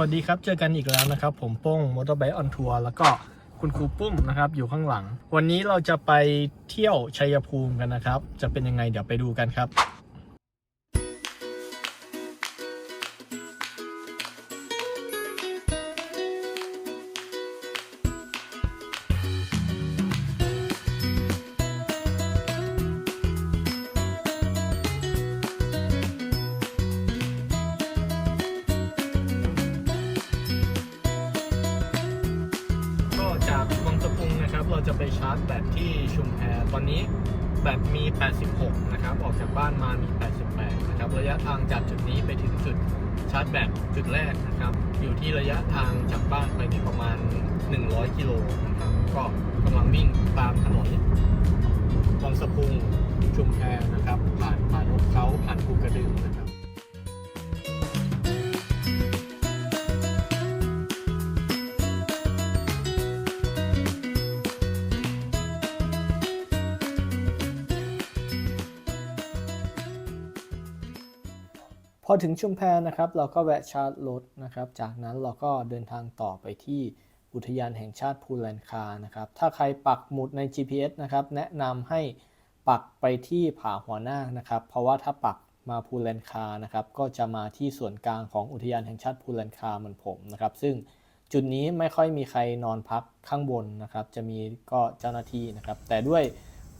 วัสดีครับ เจอกันอีกแล้วนะครับ ผมป้งมอเตอร์ไบค์ออนทัวร์แล้วก็คุณครูปุ้มนะครับอยู่ข้างหลัง วันนี้เราจะไปเที่ยวชัยภูมิกันนะครับ จะเป็นยังไงเดี๋ยวไปดูกันครับ ชาร์จแบตที่ชุมแพตอนนี้แบตมี 86 นะครับ ออกจากบ้านมามี 88 นะครับ ระยะทางจากจุดนี้ไปถึงจุดชาร์จแบตจุดแรกนะครับ อยู่ที่ระยะทางจากบ้านไปที่ประมาณ 100 กิโลนะครับ ก็กำลังวิ่งตามถนนวังสะพุงชุมแพนะครับ ผ่านผ่านหุบเขาผ่านภูกระดึง พอถึงชุมแพนะครับ เราก็แวะชาร์จรถนะครับ จากนั้นเราก็เดินทางต่อไปที่อุทยานแห่งชาติพูแลนคานะครับ ถ้าใครปักหมุดใน GPS นะครับ แนะนำให้ปักไปที่ผาหัวหน้านะครับ เพราะว่าถ้าปักมาพูแลนคานะครับ ก็จะมาที่ส่วนกลางของอุทยานแห่งชาติพูแลนคาเหมือนผมนะครับ ซึ่งจุดนี้ไม่ค่อยมีใครนอนพักข้างบนนะครับ จะมีก็เจ้าหน้าที่นะครับ แต่ด้วย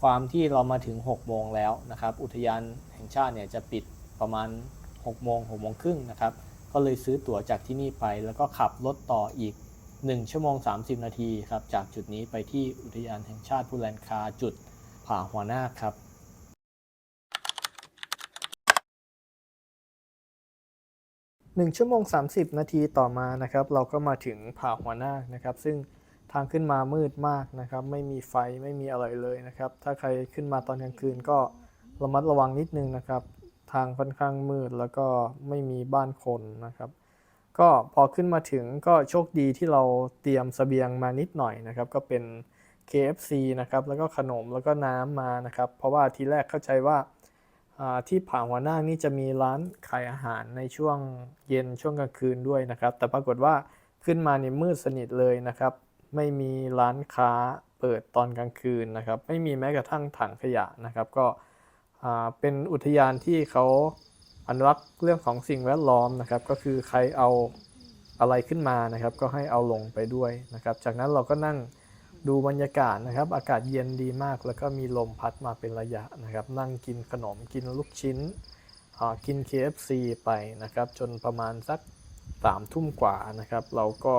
ความที่เรามาถึง 6 โมงแล้วนะครับ อุทยานแห่งชาติเนี่ยจะปิดประมาณ 6โมง6โมงครึ่งนะครับ ก็เลยซื้อตั๋วจากที่นี่ไป แล้วก็ขับรถต่ออีก 1 ชั่วโมง 30 นาทีครับ จากจุดนี้ไปที่อุทยานแห่งชาติพูแลนคาจุดผาหัวหน้าครับ1ชั่วโมง 30 นาทีต่อมานะครับ เราก็มาถึงผาหัวหน้านะครับ ซึ่งทางขึ้นมามืดมากนะครับ ไม่มีไฟไม่มีอะไรเลยนะครับ ถ้าใครขึ้นมาตอนกลางคืนก็ระมัดระวังนิดนึงนะครับ ทางค่อนข้างมืดแล้วก็ไม่มีบ้านคนนะครับ ก็พอขึ้นมาถึงก็โชคดีที่เราเตรียมเสบียงมานิดหน่อยนะครับ ก็เป็น KFC นะครับแล้วก็ขนมแล้วก็น้ำมานะครับ เพราะว่าทีแรกเข้าใจว่าที่ผาหัวหน้านี่จะมีร้านขายอาหารในช่วงเย็นช่วงกลางคืนด้วยนะครับ แต่ปรากฏว่าขึ้นมาเนี่ยมืดสนิทเลยนะครับ ไม่มีร้านค้าเปิดตอนกลางคืนนะครับ ไม่มีแม้กระทั่งถังขยะนะครับ ก็ เป็นอุทยานที่เขาอนุรักษ์เรื่องของสิ่งแวดล้อมนะครับ ก็คือใครเอาอะไรขึ้นมานะครับ ก็ให้เอาลงไปด้วยนะครับ จากนั้นเราก็นั่งดูบรรยากาศนะครับ อากาศเย็นดีมาก แล้วก็มีลมพัดมาเป็นระยะนะครับ นั่งกินขนมกินลูกชิ้นกิน KFC ไปนะครับ จนประมาณสักสามทุ่มกว่านะครับ เราก็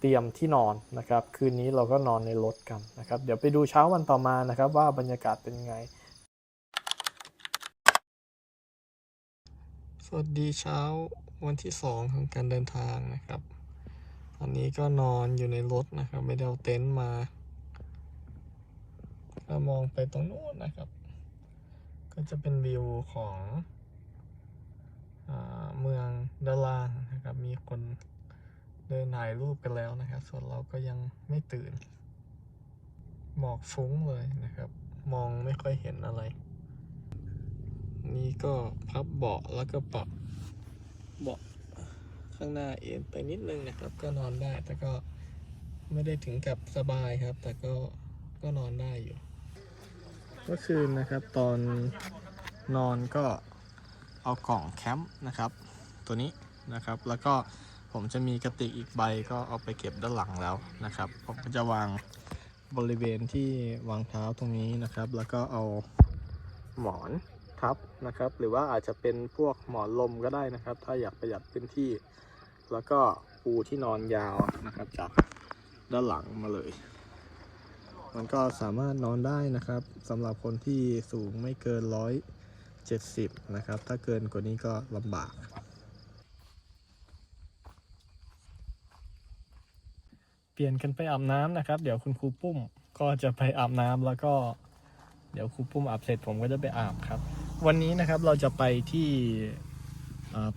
เตรียมที่นอนนะครับ คืนนี้เราก็นอนในรถกันนะครับ เดี๋ยวไปดูเช้าวันต่อมานะครับ ว่าบรรยากาศเป็นไง สวัสดีเช้าวันที่สองของการเดินทางนะครับ ตอนนี้ก็นอนอยู่ในรถนะครับ ไม่ได้เอาเต็นท์มาก็มองไปตรงโน้นนะครับ ก็จะเป็นวิวของอเมืองดาลางนะครับ มีคนเดินถ่ายรูปกันแล้วนะครับ ส่วนเราก็ยังไม่ตื่น หมอกฟุ้งเลยนะครับ มองไม่ค่อยเห็นอะไร นี่ก็พับเบาะแล้วก็ปรับเบาะข้างหน้าเอ็นไปนิดนึงนะครับ ก็นอนได้ แต่ก็ไม่ได้ถึงกับสบายครับ แต่ก็ก็นอนได้อยู่เมื่อคืนนะครับตอนนอนก็เอากล่องแคมป์นะครับ ตัวนี้นะครับ แล้วก็ผมจะมีกระติกอีกใบก็เอาไปเก็บด้านหลังแล้วนะครับ ผมก็จะวางบริเวณที่วางเท้าตรงนี้นะครับ แล้วก็เอาหมอน ทับนะครับ หรือว่าอาจจะเป็นพวกหมอนลมก็ได้นะครับ ถ้าอยากประหยัดพื้นที่ แล้วก็ปูที่นอนยาวนะครับ จากด้านหลังมาเลย มันก็สามารถนอนได้นะครับสำหรับคนที่สูงไม่เกินร้อยเจ็ดสิบนะครับ ถ้าเกินกว่านี้ก็ลำบากเปลี่ยนกันไปอาบน้ำนะครับ เดี๋ยวคุณครูปุ้มก็จะไปอาบน้ำแล้วก็ เดี๋ยวครูปุ้มอาบเสร็จผมก็จะไปอาบครับ วันนี้นะครับเราจะไปที่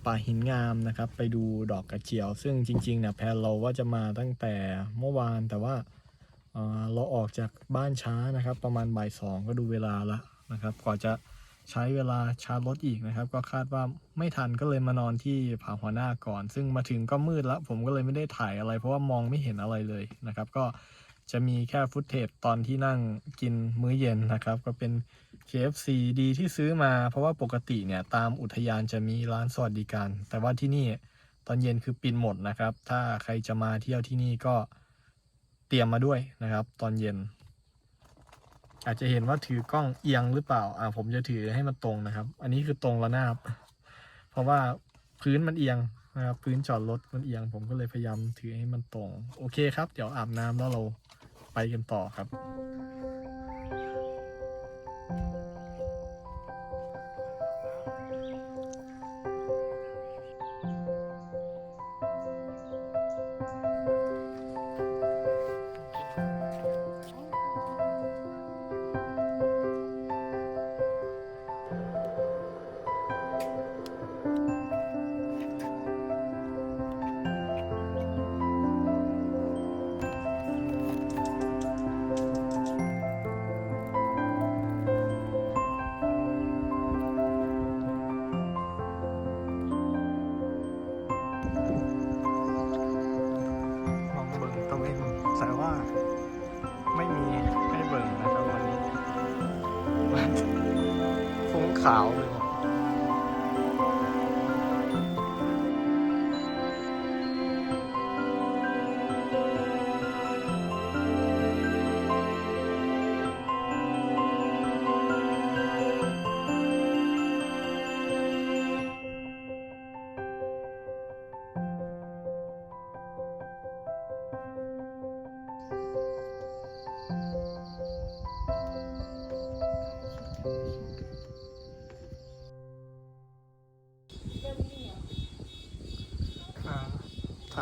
ป่าหินงามนะครับ ไปดูดอกกระเจียว ซึ่งจริงๆเนี่ยแพลนเราว่าจะมาตั้งแต่เมื่อวานแต่ว่าอ่าเราออกจากบ้านช้านะครับ ประมาณบ่ายสองก็ดูเวลาละนะครับ กว่าจะใช้เวลาชาร์จรถอีกนะครับ ก็คาดว่าไม่ทันก็เลยมานอนที่ผาหัวหน้าก่อน ซึ่งมาถึงก็มืดแล้ว ผมก็เลยไม่ได้ถ่ายอะไร เพราะว่ามองไม่เห็นอะไรเลยนะครับ ก็ จะมีแค่ฟุตเทจตอนที่นั่งกินมื้อเย็นนะครับ ก็เป็น KFC ดีที่ซื้อมา เพราะว่าปกติเนี่ยตามอุทยานจะมีร้านสวัสดิการ แต่ว่าที่นี่ตอนเย็นคือปิดหมดนะครับ ถ้าใครจะมาเที่ยวที่นี่ก็เตรียมมาด้วยนะครับ ตอนเย็น อาจจะเห็นว่าถือกล้องเอียงหรือเปล่า อ่าผมจะถือให้มันตรงนะครับ อันนี้คือตรงระนาบ เพราะว่าพื้นมันเอียง นะครับพื้นจอดรถมันเอียงผมก็เลยพยายามถือให้มันตรง โอเคครับ เดี๋ยวอาบน้ำแล้วเราไปกันต่อครับ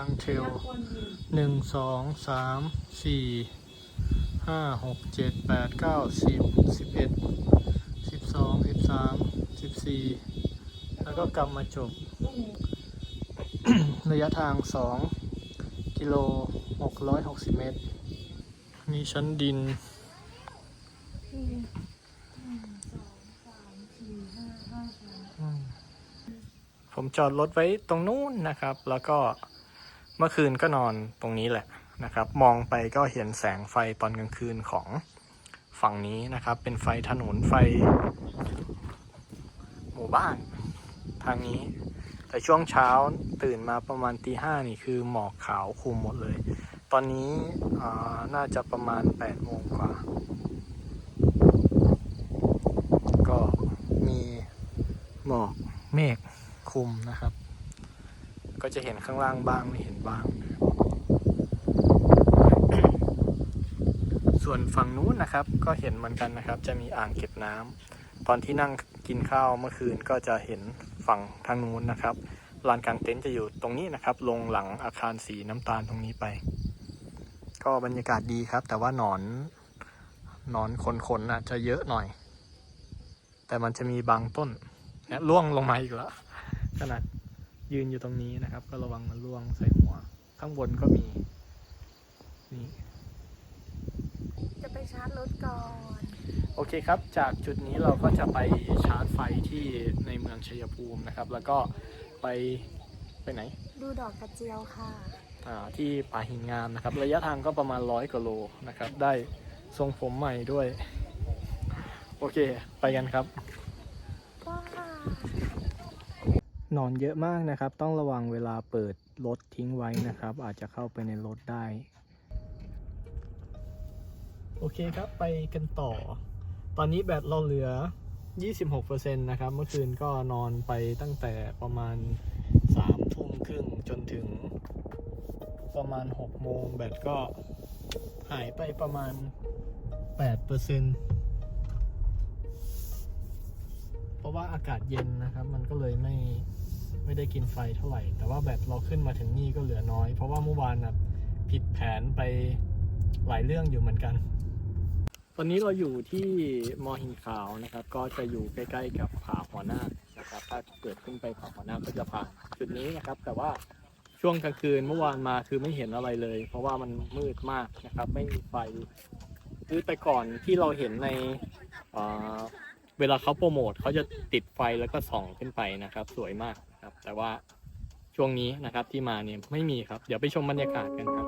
างเทลหนึ่งสองสามสี่ห้าหกเจ็ดแปดเก้าสิบสิบเอ็ดสิบสองสิบสามสิบสี่แล้วก็กลับมาจบ ระยะทางสองกิโลหกร้อยหกสิบเมตร มีชั้นดินผมจอดรถไว้ตรงนู้นนะครับ แล้วก็ เมื่อคืนก็นอนตรงนี้แหละนะครับ มองไปก็เห็นแสงไฟตอนกลางคืนของฝั่งนี้นะครับ เป็นไฟถนนไฟ หมู่บ้าน ทางนี้ แต่ช่วงเช้าตื่นมาประมาณตีห้านี่คือหมอกขาวคลุมหมดเลย ตอนนี้น่าจะประมาณ8ปดโมงกว่า ก็มีหมอกเมฆคลุมนะครับ ก็จะเห็นข้างล่างบ้างไม่เห็นบ้าง ส่วนฝั่งนู้นนะครับก็เห็นเหมือนกันนะครับ จะมีอ่างเก็บน้ำตอนที่นั่งกินข้าวเมื่อคืนก็จะเห็นฝั่งทางนู้นนะครับลานกลางเต็นท์จะอยู่ตรงนี้นะครับ ลงหลังอาคารสีน้ำตาลตรงนี้ไป ก็บรรยากาศดีครับ แต่ว่าหนอนหนอนขนๆนะจะเยอะหน่อย แต่มันจะมีบางต้นเนี่ยล่วงลงมาอีกแล้วขนาด ยืนอยู่ตรงนี้นะครับ ก็ระวังมันล่วงใส่หัว ข้างบนก็มี นี่ จะไปชาร์จรถก่อน โอเคครับ จากจุดนี้เราก็จะไปชาร์จไฟที่ในเมืองชัยภูมินะครับ แล้วก็ไปไปไหน ดูดอกกระเจียวค่ะอ่าที่ป่าหินงามนะครับ ระยะทางก็ประมาณร้อยกว่าโลนะครับ ได้ทรงผมใหม่ด้วย โอเค ไปกันครับ ว้าห นอนเยอะมากนะครับ ต้องระวังเวลาเปิดรถทิ้งไว้นะครับ อาจจะเข้าไปในรถได้ โอเคครับไปกันต่อ ตอนนี้แบตเราเหลือ 26%นะครับ เมื่อคืนก็นอนไปตั้งแต่ประมาณ3ทุ่มครึ่งจนถึง ประมาณ6โมงแบตก็หายไปประมาณ 8%เพราะว่าอากาศเย็นนะครับ มันก็เลยไม่ ไม่ได้กินไฟเท่าไหร่ แต่ว่าแบตเราขึ้นมาถึงนี่ก็เหลือน้อย เพราะว่าเมื่อวานนะผิดแผนไปหลายเรื่องอยู่เหมือนกัน ตอนนี้เราอยู่ที่มอหินขาวนะครับ ก็จะอยู่ใกล้ๆกับผาหัวหน้านะครับถ้าเกิดขึ้นไปผาหัวหน้าก็จะผ่านจุดนี้นะครับ แต่ว่าช่วงกลางคืนเมื่อวานมาคือไม่เห็นอะไรเลย เพราะว่ามันมืดมากนะครับ ไม่มีไฟคือแต่ก่อนที่เราเห็นในเเวลาเขาโปรโมทเขาจะติดไฟแล้วก็ส่องขึ้นไปนะครับ สวยมาก ครับ แต่ว่าช่วงนี้นะครับที่มาเนี่ยไม่มีครับ เดี๋ยวไปชมบรรยากาศกันครับ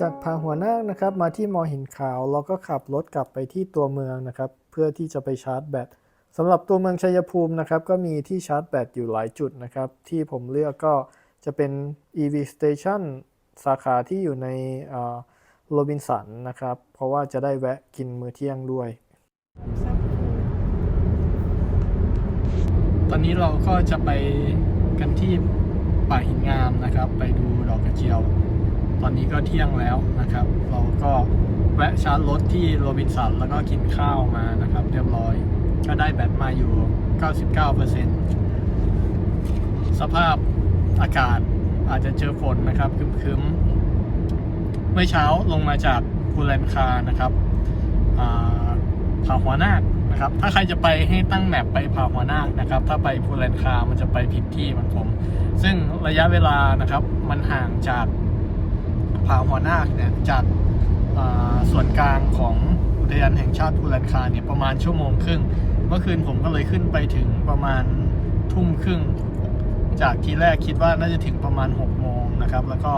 จากผาหัวนาคนะครับมาที่มอหินขาวเราก็ขับรถกลับไปที่ตัวเมืองนะครับ เพื่อที่จะไปชาร์จแบตสำหรับตัวเมืองชัยภูมินะครับ ก็มีที่ชาร์จแบตอยู่หลายจุดนะครับ ที่ผมเลือกก็จะเป็น EV Station สาขาที่อยู่ในโรบินสันนะครับ เพราะว่าจะได้แวะกินมื้อเที่ยงด้วย ตอนนี้เราก็จะไปกันที่ป่าหินงามนะครับ ไปดูดอกกระเจียว อนนี้ก็เที่ยงแล้วนะครับ เราก็แวะชาร์จรถที่โรบินสันแล้วก็กินข้าวมานะครับ เรียบร้อย ก็ได้แบตมาอยู่ 99%สภาพอากาศอาจจะเจอฝนนะครับคึมๆ เมื่อเช้าลงมาจากภูแลนคานะครับอ่าผาหัวนาคนะครับ ถ้าใครจะไปให้ตั้งแมปไปผาหัวนาคนะครับ ถ้าไปภูแลนคา มันจะไปผิดที่เหมือนผม ซึ่งระยะเวลานะครับ มันห่างจาก ผาหัวนาคเนี่ยจากส่วนกลางของอุทยานแห่งชาติภูแลนคาเนี่ยประมาณชั่วโมงครึ่ง เมื่อคืนผมก็เลยขึ้นไปถึงประมาณทุ่มครึ่ง จากทีแรกคิดว่าน่าจะถึงประมาณ6โมงนะครับ แล้วก็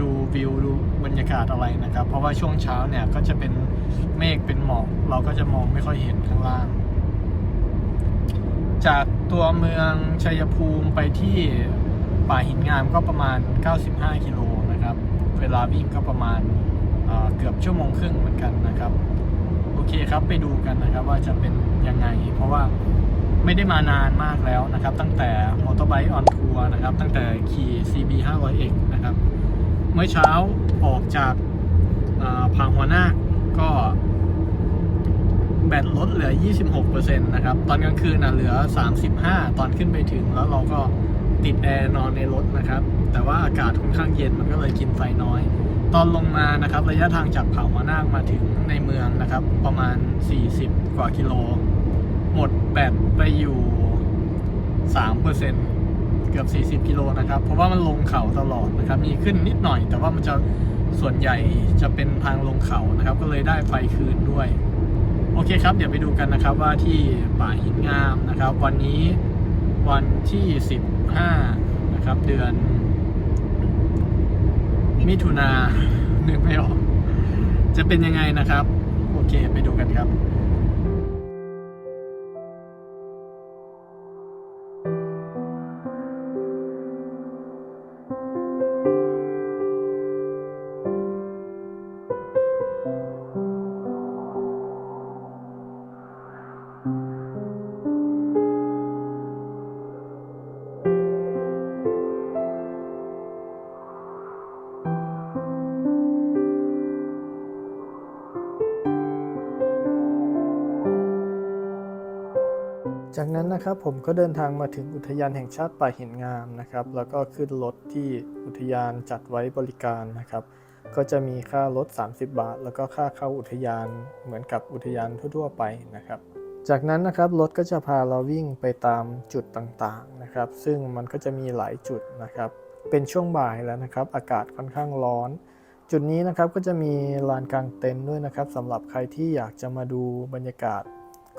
ดูวิวดูบรรยากาศอะไรนะครับ เพราะว่าช่วงเช้าเนี่ยก็จะเป็นเมฆเป็นหมอกเราก็จะมองไม่ค่อยเห็นข้างล่าง จากตัวเมืองชัยภูมิไปที่ป่าหินงามก็ประมาณ 95 กิโล เวลาวิ่งก็ประมาณเอ่อเกือบชั่วโมงครึ่งเหมือนกันนะครับ โอเคครับไปดูกันนะครับว่าจะเป็นยังไง เพราะว่าไม่ได้มานานมากแล้วนะครับ ตั้งแต่มอเตอร์ไบค์ออนทัวร์นะครับ ตั้งแต่ขี่ CB 500X นะครับ เมื่อเช้าออกจากอ่าผาหัวนาคก็แบตลดเหลือ 26%นะครับ ตอนกลางคืนนะเหลือ 35 ตอนขึ้นไปถึงแล้วเราก็ติดแอร์นอนในรถนะครับ แต่ว่าอากาศค่อนข้างเย็นมันก็เลยกินไฟน้อย ตอนลงมานะครับระยะทางจากเผาหัวนาคมาถึงในเมืองนะครับ ประมาณ 40 กว่ากิโล หมดแบตไปอยู่3%เกือบ 40 กิโลนะครับ เพราะว่ามันลงเขาตลอดนะครับ มีขึ้นนิดหน่อย แต่ว่ามันจะส่วนใหญ่จะเป็นทางลงเขานะครับ ก็เลยได้ไฟคืนด้วย โอเคครับ เดี๋ยวไปดูกันนะครับว่าที่ป่าหินงามนะครับ วันนี้วันที่ 15 นะครับ เดือน มิถุนาหนึ่งไม่ออก จะเป็นยังไงนะครับ โอเคไปดูกันครับ จากนั้นนะครับผมก็เดินทางมาถึงอุทยานแห่งชาติป่าหินงามนะครับ แล้วก็ขึ้นรถที่อุทยานจัดไว้บริการนะครับ ก็จะมีค่ารถ 30 บาท แล้วก็ค่าเข้าอุทยานเหมือนกับอุทยานทั่วๆไปนะครับ จากนั้นนะครับรถก็จะพาเราวิ่งไปตามจุดต่างๆนะครับ ซึ่งมันก็จะมีหลายจุดนะครับ เป็นช่วงบ่ายแล้วนะครับ อากาศค่อนข้างร้อน จุดนี้นะครับก็จะมีลานกลางเต็นท์ด้วยนะครับสำหรับใครที่อยากจะมาดูบรรยากาศ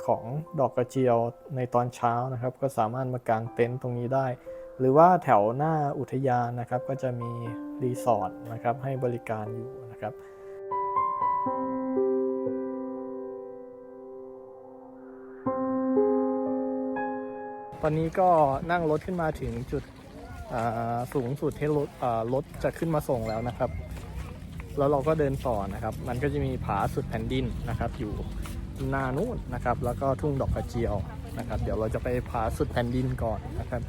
ของดอกกระเจียวในตอนเช้านะครับ ก็สามารถมากางเต็นท์ตรงนี้ได้ หรือว่าแถวหน้าอุทยานนะครับ ก็จะมีรีสอร์ทนะครับให้บริการอยู่นะครับตอนนี้ก็นั่งรถขึ้นมาถึงจุดสูงสุดที่รถอ่ารถจะขึ้นมาส่งแล้วนะครับ แล้วเราก็เดินต่อนะครับ มันก็จะมีผาสุดแผ่นดินนะครับ อยู่ น้านู้นนะครับ แล้วก็ทุ่งดอกกระเจียวนะครับ เดี๋ยวเราจะไปผาสุดแผ่นดินก่อนนะครับ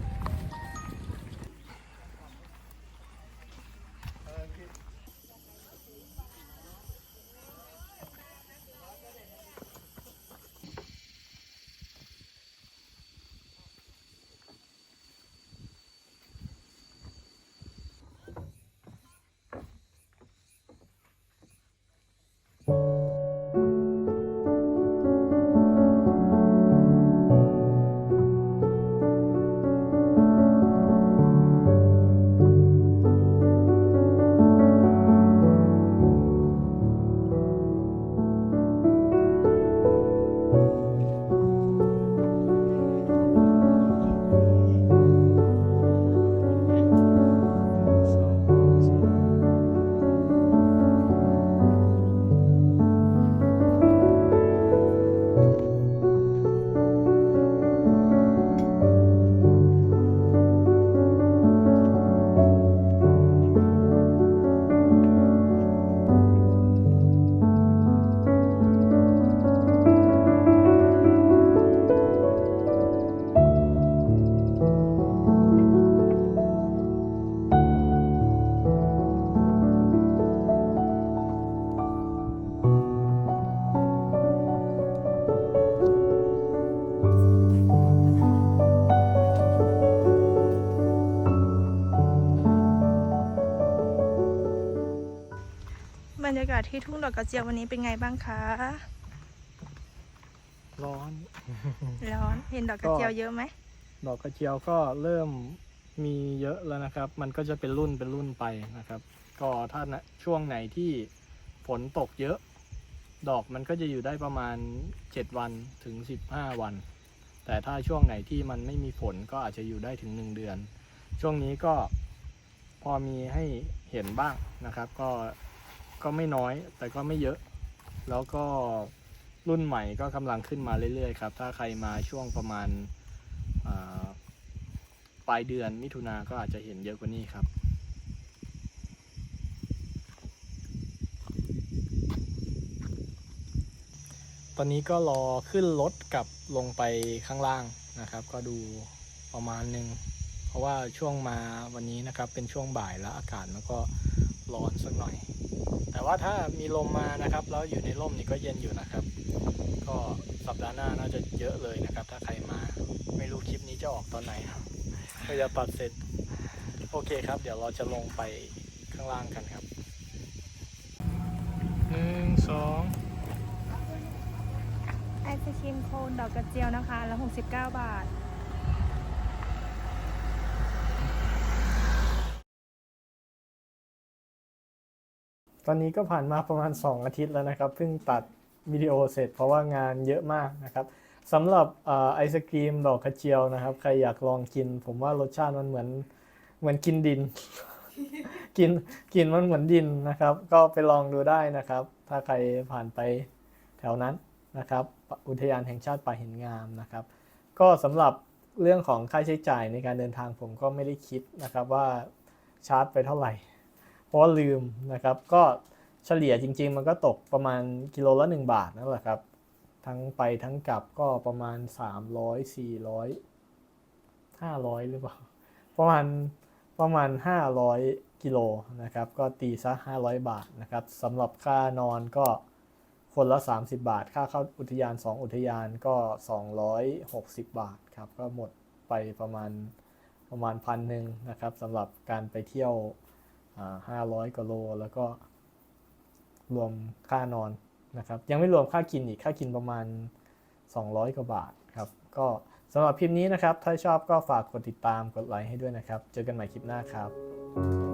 บรรยากาศที่ทุ่งดอกกระเจียววันนี้เป็นไงบ้างคะ ร้อน ร้อนเห็นดอกกระเจียวเยอะไหม ดอกกระเจียวก็เริ่มมีเยอะแล้วนะครับ มันก็จะเป็นรุ่นเป็นรุ่นไปนะครับ ก็ถ้าณช่วงไหนที่ฝนตกเยอะ ดอกมันก็จะอยู่ได้ประมาณ 7 วันถึง 15 วัน แต่ถ้าช่วงไหนที่มันไม่มีฝนก็อาจจะอยู่ได้ถึง 1 เดือน ช่วงนี้ก็พอมีให้เห็นบ้างนะครับ ก็ ก็ไม่น้อย แต่ก็ไม่เยอะ แล้วก็รุ่นใหม่ก็กำลังขึ้นมาเรื่อยๆครับ ถ้าใครมาช่วงประมาณาปลายเดือนมิถุนาก็อาจจะเห็นเยอะกว่านี้ครับตอนนี้ก็รอขึ้นรถกลับลงไปข้างล่างนะครับ ก็ดูประมาณหนึ่งเพราะว่าช่วงมาวันนี้นะครับเป็นช่วงบ่ายแล้วอากาศมันก็ร้อนสักหน่อย แต่ว่าถ้ามีลมมานะครับแล้วอยู่ในร่มนี่ก็เย็นอยู่นะครับ ก็สัปดาห์หน้าน่าจะเยอะเลยนะครับ ถ้าใครมาไม่รู้คลิปนี้จะออกตอนไหนครับก็จะตัดเสร็จโอเคครับ เดี๋ยวเราจะลงไปข้างล่างกันครับหนึ่งสองไอศครีมโคนดอกกระเจียวนะคะ แล้ว 69 บาท ตอนนี้ก็ผ่านมาประมาณ 2 อาทิตย์แล้วนะครับเพิ่งตัดวิดีโอเสร็จเพราะว่างานเยอะมากนะครับสำหรับอไอศกรีมดอกกระเจียวนะครับ ใครอยากลองกิน ผมว่ารสชาติมันเหมือนเหมือนกินดิน กินกินมันเหมือนดินนะครับ ก็ไปลองดูได้นะครับ ถ้าใครผ่านไปแถวนั้นนะครับ อุทยานแห่งชาติป่าหินงามนะครับ ก็สำหรับเรื่องของค่าใช้จ่ายในการเดินทางผมก็ไม่ได้คิดนะครับว่าชาร์จไปเท่าไหร่ เพราะลืมนะครับ ก็เฉลี่ยจริง ๆ มันก็ตกประมาณกิโลละ 1 บาทนั่นแหละครับ ทั้งไปทั้งกลับก็ประมาณ 300 400 500 หรือเปล่า ประมาณประมาณ 500 กิโลนะครับ ก็ตีซะ 500 บาทนะครับสำหรับค่านอนก็คนละ 30 บาท ค่าเข้าอุทยาน 2 อุทยานก็ 260 บาทครับ ก็หมดไปประมาณประมาณพันหนึ่งนะครับสำหรับการไปเที่ยว ห้าร้อยกว่าโล แล้วก็รวมค่านอนนะครับ ยังไม่รวมค่ากินอีก ค่ากินประมาณ 200 กว่าบาทครับ ก็สำหรับคลิปนี้นะครับ ถ้าชอบก็ฝากกดติดตาม กดไลค์ให้ด้วยนะครับ เจอกันใหม่คลิปหน้าครับ